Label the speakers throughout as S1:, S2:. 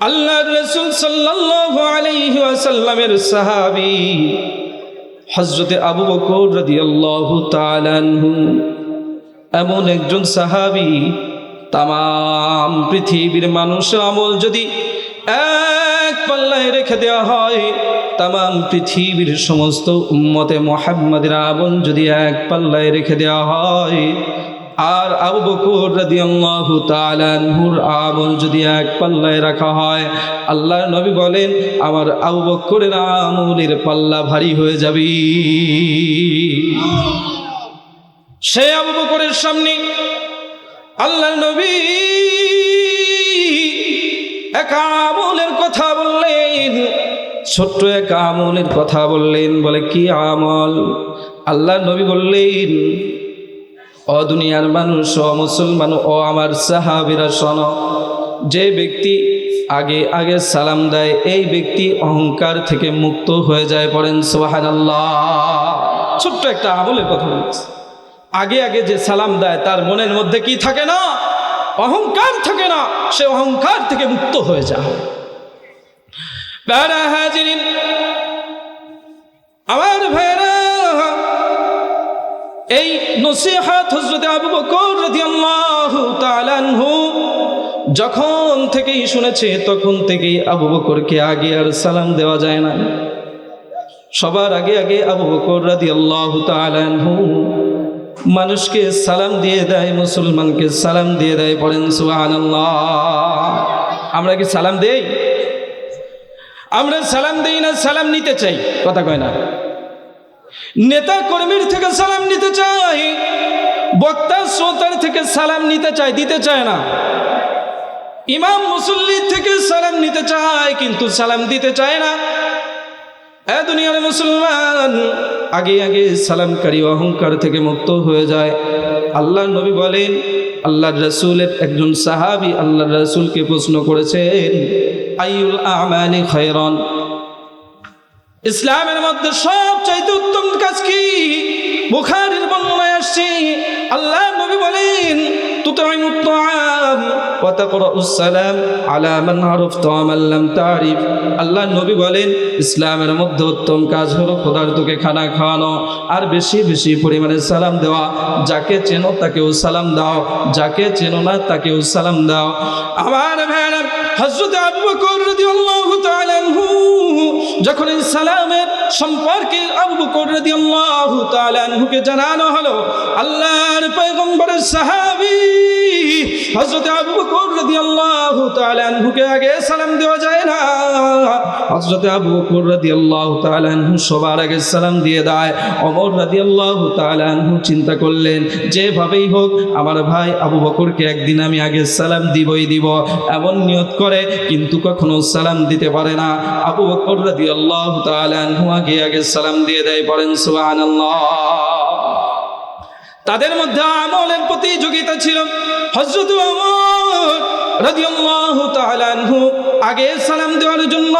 S1: আল্লাহ সাহাবী আবু এমন একজন সাহাবী তাম পৃথিবীর মানুষের আমল যদি এক পাল্লায় রেখে দেওয়া হয় তাম পৃথিবীর সমস্ত উম্মতে মোহাম্মদের আমল যদি এক পাল্লায় রেখে দেওয়া হয় আর আবু বকর রাদিয়াল্লাহু তাআলা আনহুর আমল যদি এক পাল্লায় রাখা হয়, আল্লাহ নবী বলেন, আমার আবু বকরের আমলের পাল্লা ভারী হয়ে যাবে। সে আবু বকরের সামনে আল্লাহ নবী এক আমলের কথা বললেন, ছোট্ট এক আমলের কথা বললেন, বলে কি আমল? আল্লাহ নবী বললেন ও দুনিয়ার মানুষ ও মুসলমান ও আমার সাহাবিরা শোন। যে ব্যক্তি আগে আগে সালাম দেয়, এই ব্যক্তি অহংকার থেকে মুক্ত হয়ে যায় পড়েন সোহানাল্লাহ ছোট্ট একটা আমলের কথা বলছি। আগে আগে যে সালাম দেয়, তার মনের মধ্যে কি থাকে না? অহংকার থাকে না। সে অহংকার থেকে মুক্ত হয়ে যায়। আমার ভাইরা এই নসিহাত হজরত আবু বকর রাদিয়াল্লাহু যখন থেকেই শুনেছে, তখন থেকেই আবু বকরকে আগে আর সালাম দেওয়া যায় না। সবার আগে আগে আবু বকর রাদিয়াল্লাহু তাআলা আনহু মানুষকে সালাম দিয়ে দেয়, মুসলমানকে সালাম দিয়ে দেয় পড়েন সুবহানাল্লাহ। আমরা কি সালাম দেই? আমরা সালাম দেই না, সালাম নিতে চাই? কথা কয় না। নেতা কর্মীর থেকে সালাম নিতে চাই বক্তা শ্রোতার থেকে সালাম নিতে চায়, দিতে চায় না। ইমাম মুসল্লির থেকে সালাম নিতে চায়, কিন্তু সালাম দিতে চায় না। এ দুনিয়ার মুসলমান, আগে আগে সালামকারী অহংকার থেকে মুক্ত হয়ে যায়। আল্লাহ নবী বলেন আল্লাহ রসুলের একজন সাহাবি আল্লাহ রসুলকে প্রশ্ন করেছেন আইউল আমানি খয়রন? ইসলামের মধ্যে সবচাইতে উত্তম কাজ কি? বুখারির বর্ণনায় আসছি, আল্লাহ নবী বলেন আল্লাহ নবী বলেন, ইসলামের মধ্যে উত্তম কাজ হলো পদার্থকে খানা খাওয়ানো আর বেশি বেশি পরিমাণে সালাম দেওয়া। যাকে চেনো তাকেও সালাম দাও, যাকে চেনো না তাকেও সালাম দাও। আমার ভাইরা হজরত আবু বকর রাদিয়াল্লাহু যখন এই সালামের সম্পর্কে আবু বকর রাদিয়াল্লাহু তাআলা জানানো হলো, আল্লাহর পয়গম্বরের সাহাবী হযরত আবু বকর রাদিয়াল্লাহু আগে দেওয়া যায় না। সবার আগে দিয়ে দেয়। চিন্তা করলেন, যেভাবেই হোক, আমার ভাই আবু বকরকে একদিন আমি আগে সালাম দিবই দিব। এমন নিয়ত করে কিন্তু কখনো সালাম দিতে পারে না। আবু বকর রাদিয়াল্লাহু তাআলা আনহু আগে আগে সালাম দিয়ে দেয় পড়েন সুবহানাল্লাহ। তাদের মধ্যে আমলের প্রতিযোগিতা ছিল। হজরত আগে সালাম দেওয়ার জন্য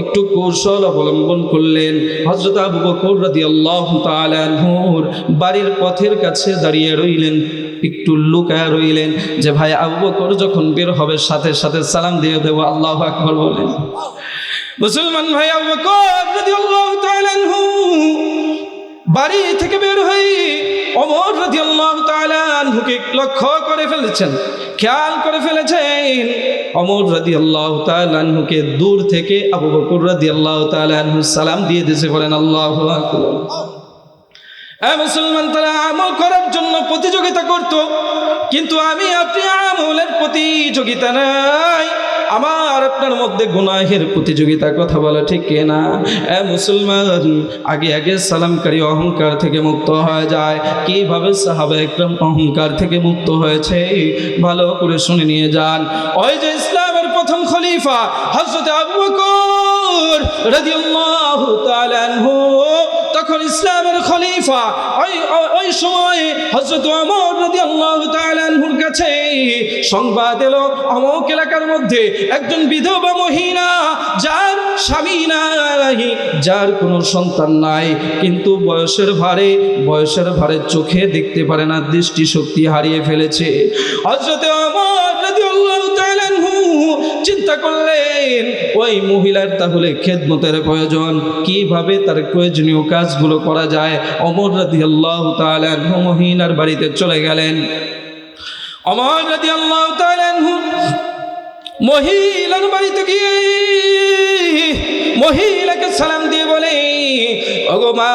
S1: একটু কৌশল অবলম্বন করলেন। হজরত আবু বকর রাদিয়াল্লাহু তাআলা আনহুর বাড়ির পথের কাছে দাঁড়িয়ে রইলেন, একটু লুকায় রইলেন যে, ভাই, আবু বকর যখন বের হবে, সাথে সাথে সালাম দিয়ে দেবো, আল্লাহু আকবার বলেন। মুসলমান ভাই, আবু বকর রাদিয়াল্লাহু তাআলা আনহু বাড়ি থেকে বের হয়ে অমর রাদিয়াল্লাহু তাআলা আনহুকে লক্ষ্য করে ফেলেছেন, খেয়াল করে ফেলেছেন। অমর রাদিয়াল্লাহু তাআলা আনহুকে দূর থেকে আবু বকর রাদিয়াল্লাহু তাআলা আনহু সালাম দিয়ে দিয়েছে, বলেন, আল্লাহু মুসলমান, তারা আমল করার জন্য প্রতিযোগিতা করত, কিন্তু আমি আপনি আমলের প্রতিযোগিতা নাই। আমার আপনার মধ্যে গুনাহের প্রতিযোগিতা কথা বলা ঠিক না এ মুসলমান, আগে আগে সালামকারী অহংকার থেকে মুক্ত হয়ে যায়। কীভাবে সাহাবা একদম অহংকার থেকে মুক্ত হয়েছে? ভালো করে শুনে নিয়ে যান। ওই যে ইসলামের প্রথম খলিফা, হযরত আবু বকর রাদিয়াল্লাহু তাআলা আনহু তখন ইসলামের খলিফা ওই ওই- সময় হজরত অমর রদি আল্লাহ তালানহুর কাছে সংবাদ এলো, অমক এলাকার মধ্যে একজন বিধবা মহিলা, যার স্বামী নাই, যার কোনো সন্তান নাই, কিন্তু বয়সের ভারে বয়সের ভারে চোখে দেখতে পারে না, দৃষ্টিশক্তি হারিয়ে ফেলেছে। হজরত করলেন ওই মহিলার তাহলে খেদমতের প্রয়োজন। কীভাবে তার প্রয়োজনীয় কাজগুলো করা যায়? অমর রাদি আল্লাহ মহিলার বাড়িতে চলে গেলেন। অমর রাদি আল্লাহ মহিলার বাড়িতে গিয়ে মহিলাকে সালাম দিয়ে বলে, ওগো মা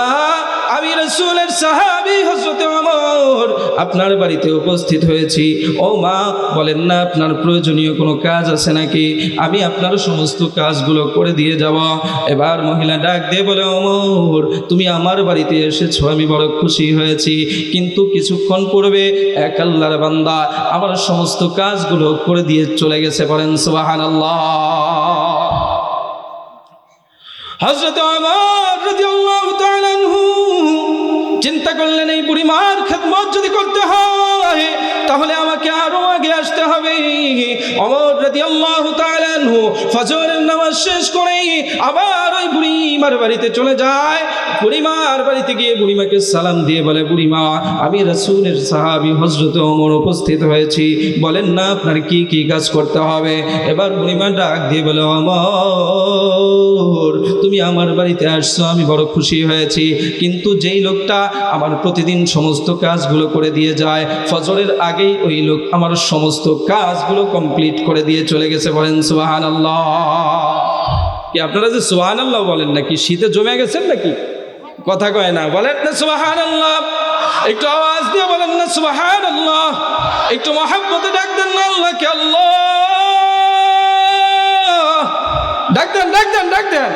S1: আমি রসুলের সাহাবি হজরত অমর আপনার বাড়িতে উপস্থিত হয়েছি। ও মা, বলেন না আপনার প্রয়োজনীয় কোনো কাজ আছে নাকি? আমি আপনার সমস্ত কাজগুলো করে দিয়ে যাব। এবার মহিলা ডাক দিয়ে বলে অমর তুমি আমার বাড়িতে এসেছ, আমি বড় খুশি হয়েছি। কিন্তু কিছুক্ষণ পূর্বে এক আল্লাহর বান্দা আমার সমস্ত কাজগুলো করে দিয়ে চলে গেছে। বলেন সুবাহান আল্লাহ হজরত আমার রাদিয়াল্লাহু চিন্তা করলেন এই বুড়িমার খেদমত যদি করতে হয় তাহলে আরও আগে আসতে হবে। অমর তাআলা আনহু ফজরের নামাজ শেষ করে আবার ওই বুড়িমার বাড়িতে চলে যায়। বুড়িমার বাড়িতে গিয়ে বুড়িমাকে সালাম দিয়ে বলে, বুড়িমা, আমি রাসূলের সাহাবী হযরত ওমর উপস্থিত হয়েছি। বলেন না, আপনার কি কি কাজ করতে হবে? এবার বুড়িমা ডাক দিয়ে বলে অমর তুমি আমার বাড়িতে আসছো, আমি বড় খুশি হয়েছি। কিন্তু যেই লোকটা আমার প্রতিদিন সমস্ত কাজগুলো করে দিয়ে যায়, ফজরের আগেই ওই লোক আমার সমস্ত কাজগুলো কমপ্লিট করে দিয়ে চলে গেছে বলেন আল্লাহ কি আপনারা যে সুবাহান আল্লাহ বলেন নাকি? শীতে জমে গেছেন নাকি? কথা কয় না, বলেন না সুবাহান আল্লাহ একটু আওয়াজ দিয়ে বলেন না সুবাহান আল্লাহ একটু মহাব্বতে ডাক দেন না আল্লাহকে, আল্লাহ। ডাক দেন ডাক দেন ডাক দেন।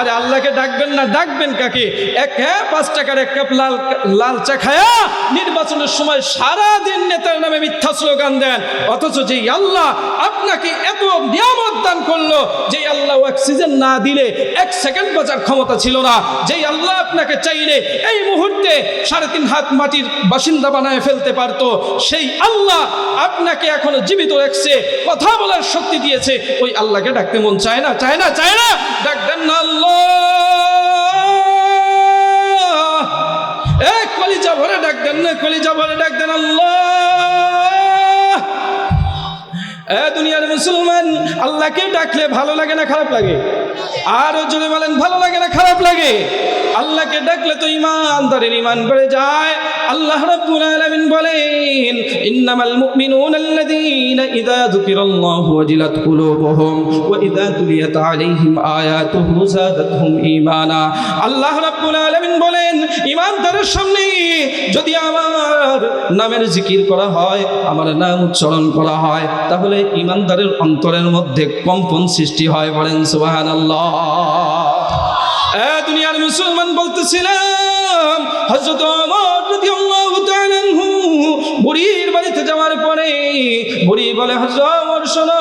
S1: আরে আল্লাহকে ডাকবেন না, ডাকবেন কাকে? এক হ্যাঁ পাঁচ টাকার এক কাপ লাল লাল চা খায়া নির্বাচনের সময় সারা দিন নেতার নামে মিথ্যা স্লোগান দেন। অথচ যে আল্লাহ আপনাকে এত নিয়ামত দান করল যে আল্লাহ অক্সিজেন না দিলে এক সেকেন্ড বাঁচার ক্ষমতা ছিল না। যেই আল্লাহ আপনাকে চাইলে এই মুহূর্তে সাড়ে তিন হাত মাটির বাসিন্দা বানায় ফেলতে পারতো, সেই আল্লাহ আপনাকে এখনও জীবিত রাখছে, কথা বলার শক্তি দিয়েছে। ওই আল্লাহকে ডাকতে মন চায় না চায় না চায় না। ডাকবেন না আল্লাহ। এ কলিজা ভরে ডাক দেন না, কলিজা ভরে ডাক দেন আল্লাহ। এ দুনিয়ার মুসলমান, আল্লাহকে ডাকলে ভালো লাগে না খারাপ লাগে? আর জোরে বলেন, ভালো লাগে না, খারাপ লাগে? আল্লাহকে ডাকলে তো ইমান ইমানদারের ইমান বেড়ে যায়। আল্লাহ রাব্বুল আলামিন বলেন, ইন্নামাল মুমিনুনা আল্লাযীনা ইযা যুকিরাল্লাহু ওয়াজিলাত কুলুবুহুম ওয়া ইযা তুলিয়াত আলাইহিম আয়াতুহু যাদাতহুম ঈমানা। আল্লাহ রাব্বুল আলামিন বলেন, ইমানদারের সামনে যদি আমার নামের জিকির করা হয়, আমার নাম উচ্চারণ করা হয়, তাহলে ইমানদারের অন্তরের মধ্যে কম্পন সৃষ্টি হয় বলেন, সুবহানাল্লাহ। দুনিয়ার মুসলমান বলতেছিলাম হজরত আমার রাদিয়াল্লাহু তাআলা আনহু বুড়ির বাড়িতে যাওয়ার পরে বুড়ি বলে শোনো,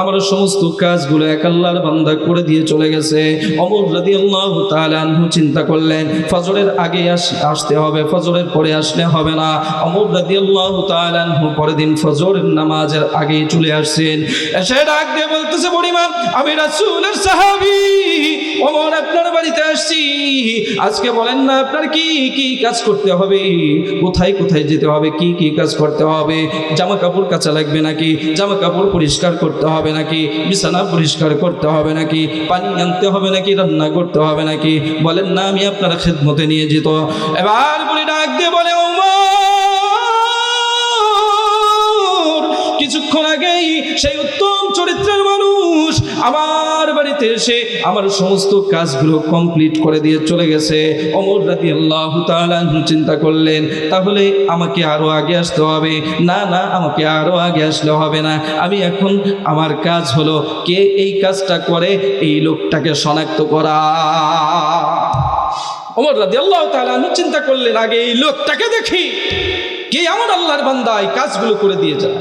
S1: আমার সমস্ত কাজগুলো এক আল্লাহর বান্দা করে দিয়ে চলে গেছে। ওমর রাদিয়াল্লাহু তাআলা আনহু চিন্তা করলেন, ফজরের আগে আসতে হবে, ফজরের পরে আসলে হবে না। ওমর রাদিয়াল্লাহু তাআলা আনহু পরের দিন ফজরের নামাজের আগে চলে আসছেন। এসে ডাক দিয়ে বলতেছে, বুড়িমা, আমি রাসূলের সাহাবী ওমর আপনার বাড়িতে আসছি। আজকে বলেন না, আপনার কি কি কাজ করতে হবে? কোথায় কোথায় যেতে হবে, কি কি কাজ করতে হবে? জামা কাপড় কাঁচা লাগবে নাকি? জামা কাপড় পরিষ্কার করতে হবে নাকি? বিছানা পরিষ্কার করতে হবে নাকি? পানি আনতে হবে নাকি? রান্না করতে হবে নাকি? বলেন না, আমি আপনারা খেদমতে নিয়ে যেত এবার বলি, ডাক দিয়ে বলে কিছুক্ষণ আগেই সেই উত্তম চরিত্রের মানুষ আমার বাড়িতে এসে আমার সমস্ত কাজগুলো কমপ্লিট করে দিয়ে চলে গেছে। অমর রাতি আল্লাহ চিন্তা করলেন, তাহলে আমাকে আরও আগে আসতে হবে? না না, আমাকে আরও আগে আসলে হবে না। আমি এখন, আমার কাজ হলো কে এই কাজটা করে? এই লোকটাকে শনাক্ত করা। অমর রাদি আল্লাহ চিন্তা করলেন, আগে এই লোকটাকে দেখি। কে আমার আল্লাহর বান্দা এই কাজগুলো করে দিয়ে যায়?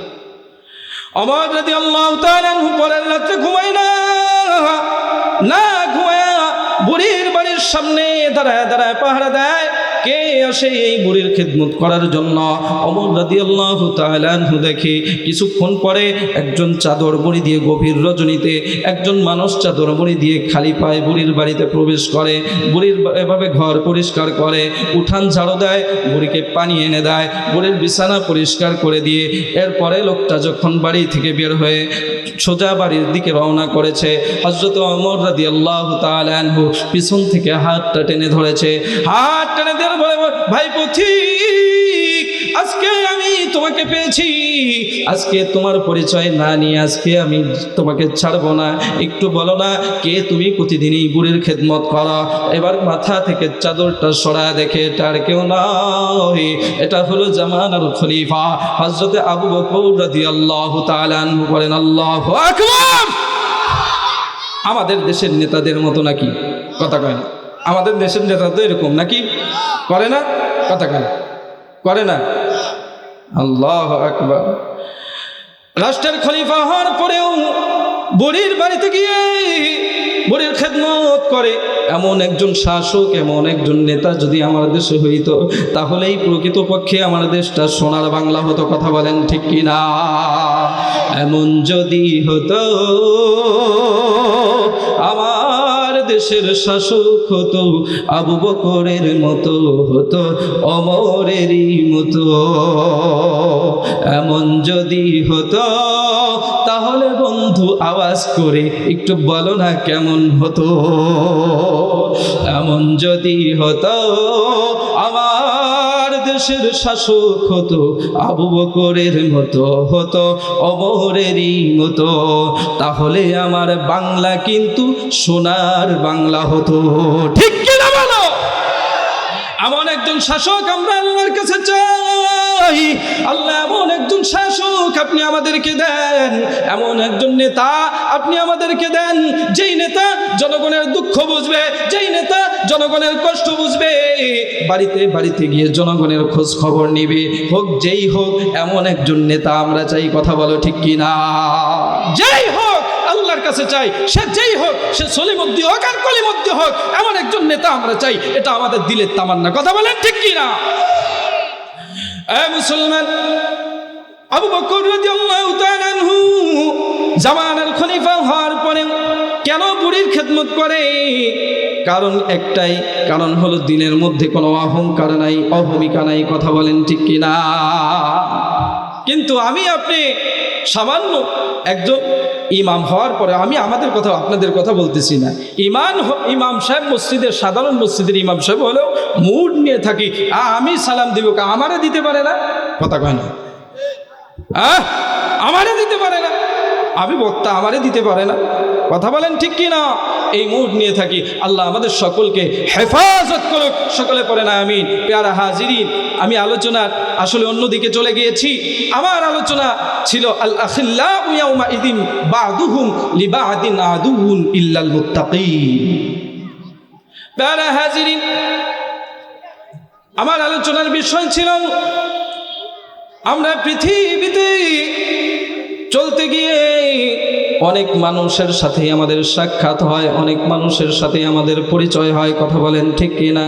S1: অমর যদি আল্লাহ পরের রাত্রে ঘুমাই না। না বুড়ির বাড়ির সামনে দাঁড়ায় দাঁড়ায় পাহারা দেয়। কে আসে এই বুড়ির খেদমত করার জন্য? অমর রাদি আল্লাহ তালানহু দেখে, কিছুক্ষণ পরে একজন চাদর বড়ি দিয়ে গভীর রজনীতে একজন মানুষ চাদর বড়ি দিয়ে খালি পায়ে বুড়ির বাড়িতে প্রবেশ করে। বুড়ির এভাবে ঘর পরিষ্কার করে, উঠান ঝাড়ু দেয়, বুড়িকে পানি এনে দেয়, বুড়ির বিছানা পরিষ্কার করে দিয়ে এরপরে লোকটা যখন বাড়ি থেকে বের হয়ে সোজা বাড়ির দিকে রওনা করেছে হজরত অমর রাদি আল্লাহ তালানহু পিছন থেকে হাতটা টেনে ধরেছে। হাত টেনে ভাই পথিক আজকে আমি তোমাকে পেয়েছি। আজকে তোমার পরিচয় না নিয়ে আজকে আমি তোমাকে ছাড়বো না। একটু বলো না, কে তুমি প্রতিদিনই বুড়ির খেদমত করো? এবার মাথা থেকে চাদরটা সরা দেখে এটার কেউ নয় এটা হলো জামানার খলিফা হজরতে আবু বকর রাদিয়াল্লাহু তাআলা আনহু বলেন, আল্লাহু আকবার! আমাদের দেশের নেতাদের মতো নাকি? কথা কয় না। আমাদের দেশের নেতা তো এরকম নাকি? করে না? কথা কয় না। করে না? আল্লাহ আকবার। রাষ্ট্রের খলিফা হওয়ার পরেও বুড়ির বাড়িতে গিয়ে বুড়ির খেদমত করে। এমন একজন শাসক, এমন একজন নেতা যদি আমার দেশে হইতো, তাহলেই প্রকৃতপক্ষে আমার দেশটা সোনার বাংলা হতো, কথা বলেন ঠিক কি না এমন যদি হতো, আমার দেশের শাসক হতো, আবু বকরের মতো হতো, অমরেরই মতো। এমন যদি হতো, তাহলে বন্ধু আওয়াজ করে একটু বলো না কেমন হতো। এমন যদি হতো আমার শাসক হতো, আবু বকরের মতো হতো, অমরেরই মতো। তাহলে আমার বাংলা কিন্তু সোনার বাংলা হতো। ঠিক কিনা বলো? এমন একজন শাসক আমরা আল্লাহর কাছে চাই। আল্লাহ শাসক আপনি আমাদেরকে দেন। এমন একজন নেতা আপনি আমাদেরকে দেন, যেই নেতা জনগণের দুঃখ বুঝবে, যেই নেতা জনগণের কষ্ট বুঝবে, বাড়িতে বাড়িতে গিয়ে জনগণের খোঁজ খবর নিবে। হোক যেই হোক, এমন একজন নেতা আমরা চাই, কথা বলো ঠিক কি না? যেই হোক, আল্লাহর কাছে চাই, সে যেই হোক, সে সলিমদ্দি হোক আর কলিমদ্দি হোক, এমন একজন নেতা আমরা চাই, এটা আমাদের দিলের তামান্না, কথা বলেন ঠিক কি না? এ মুসলমান আবু বকর রাদিয়াল্লাহু তাআলা আনহু খলিফা হওয়ার পরে কেন বুড়ির খেদমত করে? কারণ একটাই, কারণ হলো দিনের মধ্যে কোনো অহংকার নাই, অভূমিকা নাই, কথা বলেন ঠিক কি না কিন্তু আমি আপনি সামান্য একজন ইমাম হওয়ার পরে আমি আমাদের কথা, আপনাদের কথা বলতেছি না। ইমান ইমাম সাহেব মসজিদের সাধারণ মসজিদের ইমাম সাহেব হলেও মুড নিয়ে থাকি। আমি সালাম দিব আমারে দিতে পারে না? কথা কয় না। আমারে দিতে পারে না। আমি বক্তা, আমারে দিতে পারে না। কথা বলেন ঠিক কি না এই মুড নিয়ে থাকি। আল্লাহ আমাদের সকলকে হেফাজত করুক। সকলে পড়ে না, আমিন। পেয়ারা হাজিরিন, আমি আলোচনার আসলে অন্যদিকে চলে গিয়েছি। আমার আলোচনা ছিল আল আদুহুন ইল্লাল আমার আলোচনার বিষয় ছিল আমরা পৃথিবীতে চলতে গিয়ে অনেক মানুষের সাথে আমাদের সাক্ষাৎ হয়, অনেক মানুষের সাথে আমাদের পরিচয় হয়, কথা বলেন ঠিক কিনা?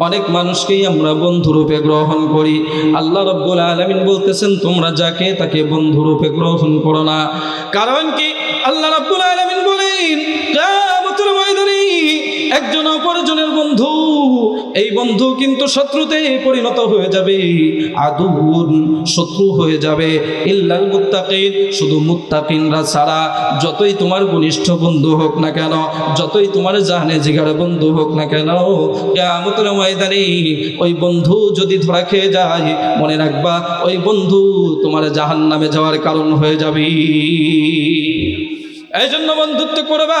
S1: অনেক মানুষকেই আমরা বন্ধুরূপে গ্রহণ করি। আল্লাহ রব্বুল আলমিন বলতেছেন, তোমরা যাকে তাকে বন্ধুরূপে গ্রহণ করো না। কারণ কি? আল্লাহ রব্বুল আলমিন বলেন একজন অপরজনের বন্ধু এই বন্ধু কিন্তু শত্রুতে পরিণত হয়ে যাবে। আদুন শত্রু হয়ে যাবে। ইল্লাল মুত্তাকিন, শুধু মুত্তাকিনরা ছাড়া যতই তোমার ঘনিষ্ঠ বন্ধু হোক না কেন, যতই তোমার জাহানে জিগার বন্ধু হোক না কেন, কেয়ামতের ময়দানে ওই বন্ধু যদি ধরা খেয়ে যায়, মনে রাখবা ওই বন্ধু তোমার জাহান নামে যাওয়ার কারণ হয়ে যাবে। এই জন্য বন্ধুত্ব করবা।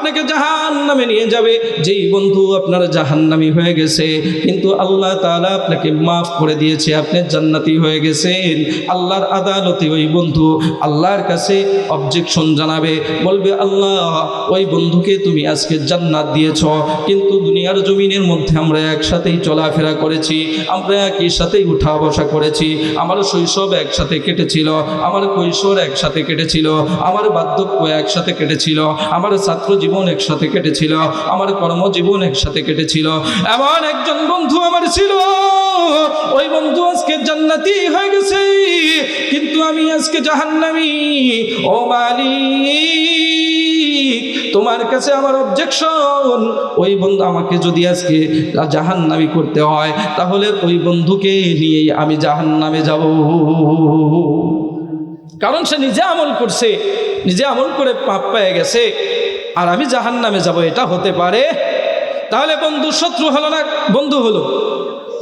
S1: আপনাকে জাহান নামে নিয়ে যাবে। যেই বন্ধু আপনার জাহান্নামি হয়ে গেছে, কিন্তু আল্লাহ তাআলা আপনাকে মাফ করে দিয়েছে, আপনি জান্নাতি হয়ে গেছেন। আল্লাহর আদালতে ওই বন্ধু আল্লাহর কাছে অবজেকশন জানাবে, বলবে, আল্লাহ, ওই বন্ধুকে তুমি আজকে জান্নাত দিয়েছ, কিন্তু দুনিয়ার জমিনের মধ্যে আমরা একসাথেই চলাফেরা করেছি, আমরা একই সাথেই উঠা বসা করেছি, আমার শৈশব একসাথে কেটেছিল, আমার কৈশোর একসাথে কেটেছিল, আমার বার্ধক্য একসাথে কেটেছিল, আমার ছাত্র জীবন একসাথে কেটেছিল, আমার কর্মজীবন একসাথে কেটেছিল। এমন একজন বন্ধু আমার ছিল, ওই বন্ধু আজকে জান্নাতি হয়ে গেছে, কিন্তু আমি আজকে জাহান্নামি। ও মালিক, তোমার কাছে আমার অবজেকশন ওই বন্ধু আমাকে যদি আজকে জাহান্নামি করতে হয়, তাহলে ওই বন্ধুকে নিয়েই আমি জাহান্নামে যাব। কারণ সে নিজে আমল করছে, নিজে আমল করে পাপ পেয়ে গেছে, আর আমি জাহান নামে যাব, এটা হতে পারে। তাহলে বন্ধু, শত্রু হলো না, বন্ধু হলো।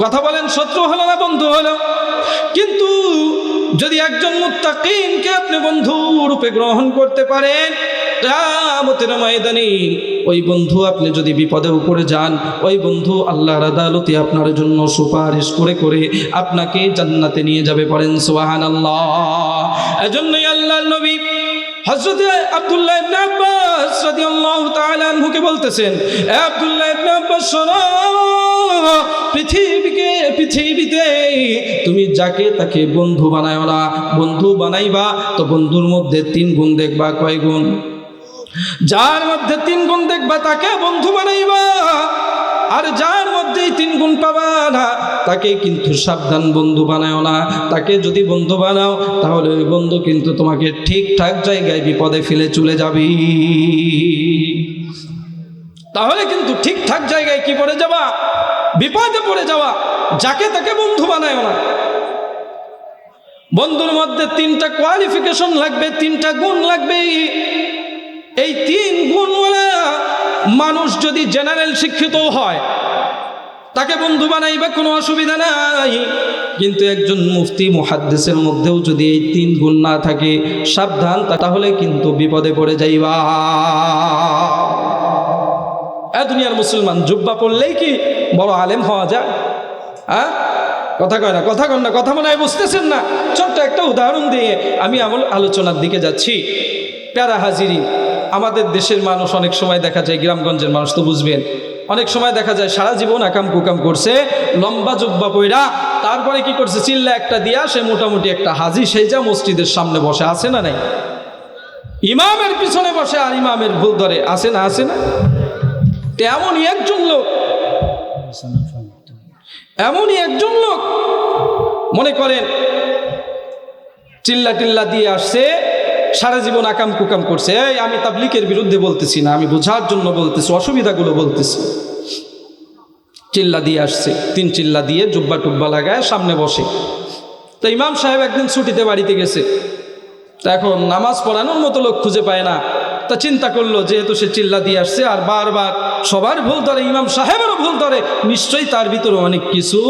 S1: কথা বলেন, শত্রু হলো না, বন্ধু হলো। কিন্তু যদি একজন মুত্তাকিনকে আপনি বন্ধু রূপে গ্রহণ করতে পারেন কিয়ামতের ময়দানে ওই বন্ধু আপনি যদি বিপদে উপরে যান, ওই বন্ধু আল্লাহর আদালতে আপনার জন্য সুপারিশ করে করে আপনাকে জান্নাতে নিয়ে যাবে পড়েন সুবাহান আল্লাহ এজন্যই আল্লাহর নবী বলতেছেন পৃথিবীকে পৃথিবীতে তুমি যাকে তাকে বন্ধু বানায় না, বন্ধু বানাইবা, তো বন্ধুর মধ্যে তিন গুণ দেখবা, কয় গুণ? যার মধ্যে তিন গুণ দেখবা তাকে বন্ধু বানাইবা। আর যার মধ্যে এই তিন গুণ পাবা না, তাকে কিন্তু সাবধান বন্ধু বানাও না। তাকে যদি বন্ধু বানাও, তাহলে ওই বন্ধু কিন্তু তোমাকে ঠিকঠাক জায়গায় বিপদে ফেলে চলে যাবি। তাহলে কিন্তু ঠিকঠাক জায়গায় কি পড়ে যাবা? বিপদে পড়ে যাওয়া, যাকে তাকে বন্ধু বানায় না। বন্ধুর মধ্যে তিনটা কোয়ালিফিকেশন লাগবে, তিনটা গুণ লাগবে। এই তিন গুণওয়ালা মানুষ যদি জেনারেল শিক্ষিত হয়, তাকে বন্ধু বানাইবে, কোনো অসুবিধা নাই। কিন্তু একজন মুফতি মুহাদ্দিসের মধ্যেও যদি এই তিন গুণ না থাকে, সাবধান তাহলে কিন্তু বিপদে পড়ে যাইবা। এ দুনিয়ার মুসলমান, জুব্বা পড়লেই কি বড় আলেম হওয়া যায়? হ্যাঁ কথা কয় না, কথা কন না, কথা মনে হয় বুঝতেছেন না। ছোট্ট একটা উদাহরণ দিয়ে আমি আমল আলোচনার দিকে যাচ্ছি। প্যারা হাজিরি আমাদের দেশের মানুষ অনেক সময় দেখা যায়, গ্রামগঞ্জের মানুষ তো বুঝবেন, অনেক সময় দেখা যায় সারা জীবন আকাম কুকাম করছে, লম্বা জুব্বা পইরা, তারপরে কি করছে, চিল্লা একটা দিয়া সে মোটামুটি একটা হাজি, সেই যা মসজিদের সামনে বসে, আছে না নাই? ইমামের পিছনে বসে, আর ইমামের ভুল ধরে, আছে না আছে না? তো এমনই একজন লোক, এমনই একজন লোক, মনে করেন, চিল্লা টিল্লা দিয়ে আসছে সারা জীবন আকাম কুকাম করছে। এই, আমি তাবলিকের বিরুদ্ধে বলতেছি না, আমি বোঝার জন্য বলতেছি, অসুবিধাগুলো বলতেছি। চিল্লা দিয়ে আসছে, তিন চিল্লা দিয়ে জুব্বা টুব্বা লাগায় সামনে বসে। তো ইমাম সাহেব একদিন ছুটিতে বাড়িতে গেছে। তা এখন নামাজ পড়ানোর মতো লোক খুঁজে পায় না। তা চিন্তা করল, যেহেতু সে চিল্লা দিয়ে আসছে, আর বারবার সবার ভুল ধরে, ইমাম সাহেবেরও ভুল ধরে, নিশ্চয়ই তার ভিতরে অনেক কিছু।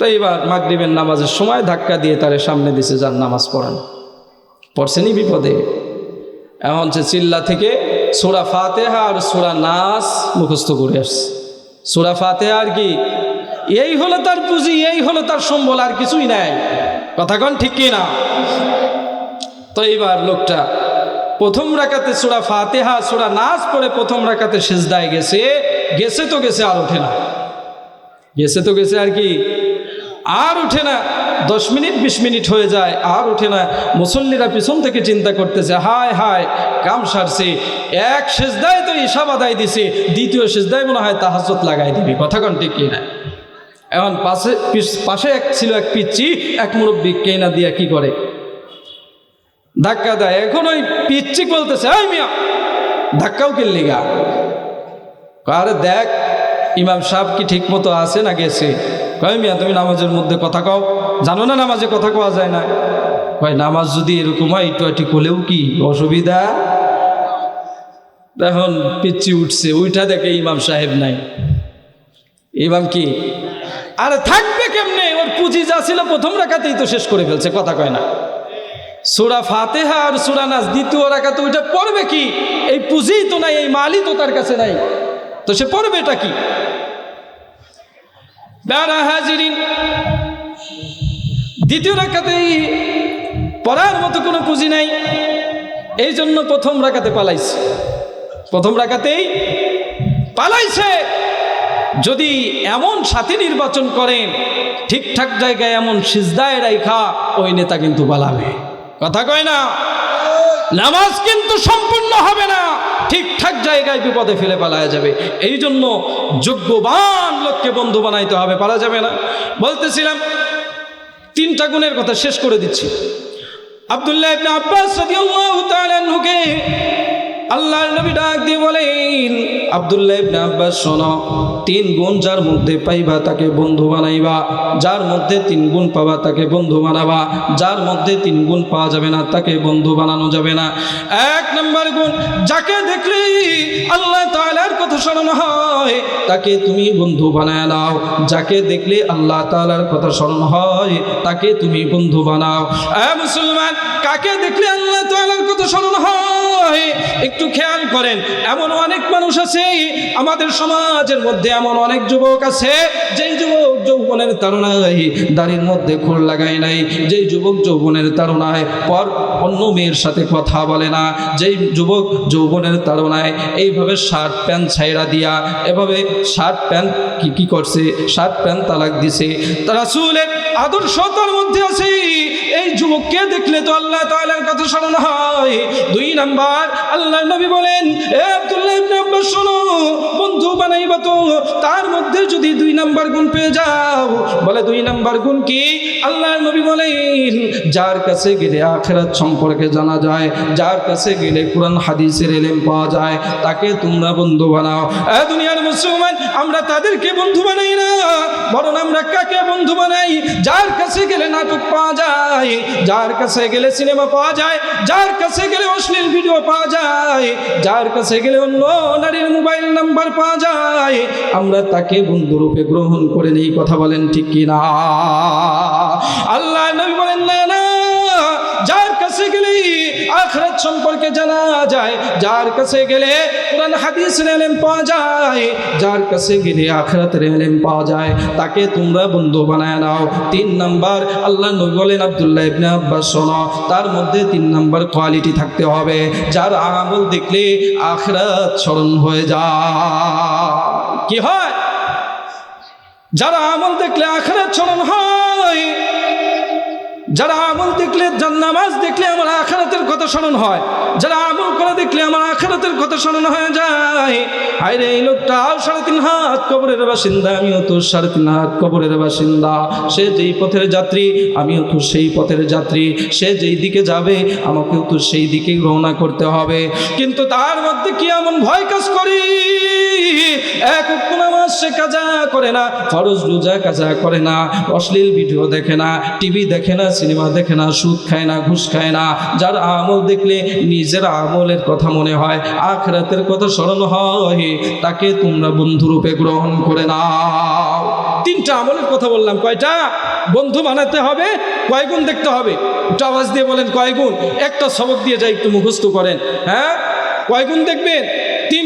S1: তো এবার মাগরিবের নামাজের সময় ধাক্কা দিয়ে তারে সামনে দিছে যার নামাজ পড়ানো। পড়ছেনি বিপদে। এমন সে চিল্লা থেকে সোরা ফাতেহা আর সোরা নাস মুখস্থ করে আসছে। সোরা ফাতেহা আর কি, এই হলো তার পুঁজি, এই হলো তার সম্বল, আর কিছুই নাই। কথা কন ঠিক কি না তো এইবার লোকটা প্রথম রাকাতে সোরা ফাতেহা, সোরা নাচ পড়ে প্রথম রাকাতে সেজদায় গেছে গেছে তো গেছে আর ওঠে না। গেছে তো গেছে আর কি আর উঠে না। দশ মিনিট, বিশ মিনিট হয়ে যায়, আর উঠে না। মুসল্লিরা পিছন থেকে চিন্তা করতেছে, হায় হায়, কাম সারছে। এক সেজদায় তো ইসাব আদায় দিছে। দ্বিতীয় সেজদায় মনে হয় তাহাজত লাগাই দিবি। কথা কন ঠিক না এখন পাশে পাশে এক ছিল এক পিচ্ছি এক মুরব্বী কেনা দিয়া কি করে? ধাক্কা দেয়। এখন ওই পিচ্ছি বলতেছে, এই মিয়া, ধাক্কাও কিনলি গা? আরে দেখ, ইমাম সাহেব কি ঠিক মতো আছে না গেছে? কয় মিয়া, তুমি নামাজের মধ্যে কথা কও। জানো না নামাজে কথা কওয়া যায় না? কয়, নামাজ যদি এরকম হয়, একটু একটু করলেও কি অসুবিধা? এখন পিচ্ছি উঠছে উঠা দেখে ইমাম সাহেব নাই। ইমাম কি? আরে থাকবে কেমনে? ওর পুঁজি যা ছিল প্রথম রাখাতেই তো শেষ করে ফেলছে, কথা কয় না। সুরা ফাতেহা আর সুরা নাস, দ্বিতীয় রাখাতে ওইটা পড়বে কি? এই পুঁজি তো নাই, এই মালই তো তার কাছে নাই। তো সে পড়বে এটা কি? বেড়া হাজিরিন। দ্বিতীয় রাখাতেই পড়ার মতো কোনো পুঁজি নাই। এই জন্য প্রথম রাখাতে পালাইছে। প্রথম রাখাতেই পালাইছে। যদি এমন সাথী নির্বাচন করেন, ঠিকঠাক জায়গায় এমন সিজদায় রাইখা, ওই নেতা কিন্তু পালাবে। কথা কয় না? নামাজ কিন্তু সম্পূর্ণ হবে না। ঠিকঠাক জায়গায় বিপদে ফেলে পালায়া যাবে। এই জন্য যোগ্যবান লোককে বন্ধু বানাইতে হবে, পালা যাবে না। বলতেছিলাম, তিনটা গুণের কথা শেষ করে দিচ্ছি। আব্দুল্লাহ আব্বাস আল্লাহর নবী ডাক দিয়ে বলেন, আব্দুল্লাহ ইবনে আব্বাস, শোনো, তিন গুণ যার মধ্যে পাইবা তাকে বন্ধু বানাইবা, যার মধ্যে তিন গুণ পাবা তাকে বন্ধু বানাবা, যার মধ্যে তিন গুণ পাওয়া যাবে না তাকে বন্ধু বানানো যাবে না। এক নম্বর গুণ, যাকে দেখলে আল্লাহ তাআলার কথা স্মরণ হয়, তাকে তুমি বন্ধু বানায় নাও। যাকে দেখলে আল্লাহ তাআলার কথা স্মরণ হয়, তাকে তুমি বন্ধু বানাও। এ মুসলমান, কাকে দেখলে আল্লাহ তাআলার কথা স্মরণ হয়? একটু খেয়াল করেন, এমন অনেক মানুষ আছে, আমাদের সমাজের মধ্যে এমন অনেক যুবক আছে, যেই যুবক তারণায় দাড়ির মধ্যে খোল লাগায় নাই। যেই যুবক যৌবনের তারণায়, পর অন্য মেয়ের সাথে কথা বলে না। যেই যুবক যৌবনের তারণায়, এইভাবে শার্ট প্যান্ট ছাইরা দিয়া, এভাবে শার্ট প্যান্ট কি কি করছে? শার্ট প্যান্ট তালাক দিছে। রাসূলের আদর্শ তার মধ্যে আছে। এই যুবককে দেখলে তো আল্লাহ তাআলার কথা স্মরণ হয়। দুই নাম্বার, আল্লাহ নবী বলেন, এ আব্দুল্লাহ শোনো, বন্ধু বানাইবা তো। তার মধ্যে যদি দুই নাম্বার গুণ পেয়ে যাও বলে দুই নাম্বার গুণ কি? আল্লাহ নবী বলেন, যার কাছে গেলে আখেরাত সম্পর্কে জানা যায়, যার কাছে গেলে কোরআন, হাদিসের এলেম পাওয়া যায়, তাকে তোমরা বন্ধু বানাও। দুনিয়ার মুসলমান, আমরা তাদেরকে বন্ধু বানাই না, বরং আমরা কাকে বন্ধু বানাই? যার কাছে গেলে নাটক পাওয়া যায়, যার কাছে গেলে সিনেমা পাওয়া যায়, যার কাছে গেলে অশ্লীল ভিডিও পাওয়া যায়, যার কাছে গেলে অন্য নারীর মোবাইল নাম্বার পাওয়া যায়, আমরা তাকে বন্ধুরূপে গ্রহণ করে নেই, কথা বলেন ঠিক কি না আল্লাহ নবী বলেন, না যার কাছে গেলে আখরাত সম্পর্কে জানা যায়, যার কাছে গেলে কোরআন, হাদিসের পাওয়া যায়, যার কাছে গেলে আখরাতের এলেম পাওয়া যায়, তাকে তোমরা বন্ধু বানায় নাও। তিন নাম্বার, আল্লাহ নবী বলেন, আব্দুল্লাহ ইবনে আব্বাস তার মধ্যে তিন নাম্বার কোয়ালিটি থাকতে হবে, যার আমল দেখলে আখরাত স্মরণ হয়ে যায়। কি হয়? যারা আমল দেখলে আখরাত স্মরণ হয়, যারা আমল দেখলে নামাজ দেখলে আমার আখারাতের কথা স্মরণ হয়, যারা আমল করা দেখলে আমার আখারাতের কথা স্মরণ হয়ে যায়। হায়রে এই লোকটাও সাড়ে তিন হাত কবরের বাসিন্দা, আমিও তো সাড়ে তিন হাত কবরের বাসিন্দা। সে যেই পথের যাত্রী, আমিও তো সেই পথের যাত্রী। সে যেই দিকে যাবে, আমাকেও তো সেই দিকে রওনা করতে হবে। কিন্তু তার মধ্যে কি এমন ভয় কাজ করি? এক উক্ত নামাজ সে কাজা করে না, ফরজ রোজা কাজা করে না, অশ্লীল ভিডিও দেখে না টিভি দেখে না সিনেমা দেখে না, সুদ খায় না, ঘুষ খায় না। যার আমল দেখলে নিজের আমলের কথা মনে হয়, আখরাতের কথা স্মরণ হয়, তাকে তোমরা বন্ধুরূপে গ্রহণ করে নাও। তিনটা আমলের কথা বললাম, কয়টা? বন্ধু বানাতে হবে কয় গুণ দেখতে হবে? একটু আওয়াজ দিয়ে বলেন কয় একটা সবক দিয়ে যাই একটু মুখস্থ করেন হ্যাঁ? কয় গুণ দেখবেন?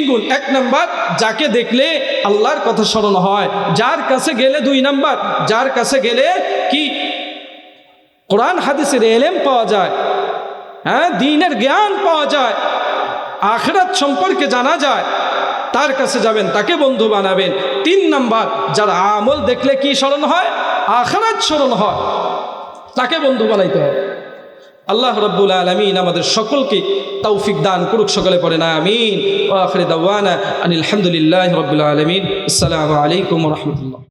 S1: গুণ এক নাম্বার যাকে দেখলে আল্লাহর কথা স্মরণ হয়। যার কাছে গেলে দুই নাম্বার, যার কাছে গেলে কি? কোরআন হাদিসের এলেম পাওয়া যায় হ্যাঁ দিনের জ্ঞান পাওয়া যায়, আখরাত সম্পর্কে জানা যায়, তার কাছে যাবেন, তাকে বন্ধু বানাবেন। তিন নাম্বার, যার আমল দেখলে কি স্মরণ হয়? আখরাত স্মরণ হয়, তাকে বন্ধু বানাইতে হবে। আল্লাহ রব্বুল আলমিন আমাদের সকলকে তৌফিক দান করুক, সকলে পড়ে না, আমিন। আনিল আলহামদুলিল্লাহ রব্বুল আলমিন। আসসালামু আলাইকুম রহমতুল্লাহ।